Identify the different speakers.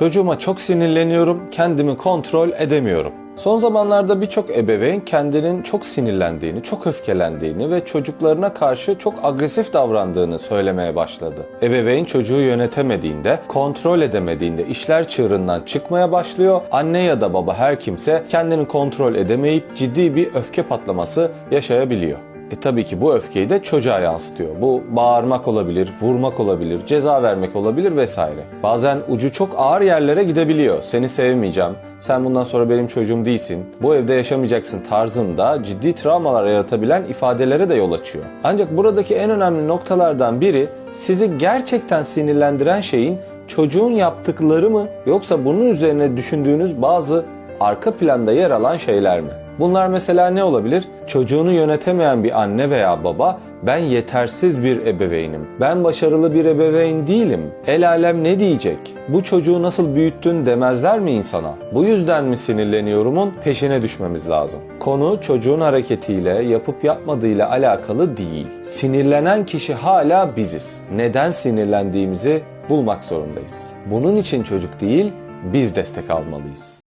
Speaker 1: Çocuğuma çok sinirleniyorum, kendimi kontrol edemiyorum. Son zamanlarda birçok ebeveyn kendinin çok sinirlendiğini, çok öfkelendiğini ve çocuklarına karşı çok agresif davrandığını söylemeye başladı. Ebeveyn çocuğu yönetemediğinde, kontrol edemediğinde işler çığırından çıkmaya başlıyor. Anne ya da baba her kimse kendini kontrol edemeyip ciddi bir öfke patlaması yaşayabiliyor. E tabii ki bu öfkeyi de çocuğa yansıtıyor. Bu bağırmak olabilir, vurmak olabilir, ceza vermek olabilir vesaire. Bazen ucu çok ağır yerlere gidebiliyor. Seni sevmeyeceğim, sen bundan sonra benim çocuğum değilsin, bu evde yaşamayacaksın tarzında ciddi travmalar yaratabilen ifadelere de yol açıyor. Ancak buradaki en önemli noktalardan biri sizi gerçekten sinirlendiren şeyin çocuğun yaptıkları mı yoksa bunun üzerine düşündüğünüz bazı arka planda yer alan şeyler mi? Bunlar mesela ne olabilir? Çocuğunu yönetemeyen bir anne veya baba ben yetersiz bir ebeveynim. Ben başarılı bir ebeveyn değilim. El alem ne diyecek? Bu çocuğu nasıl büyüttün demezler mi insana? Bu yüzden mi sinirleniyorumun peşine düşmemiz lazım. Konu çocuğun hareketiyle yapıp yapmadığıyla alakalı değil. Sinirlenen kişi hala biziz. Neden sinirlendiğimizi bulmak zorundayız. Bunun için çocuk değil, biz destek almalıyız.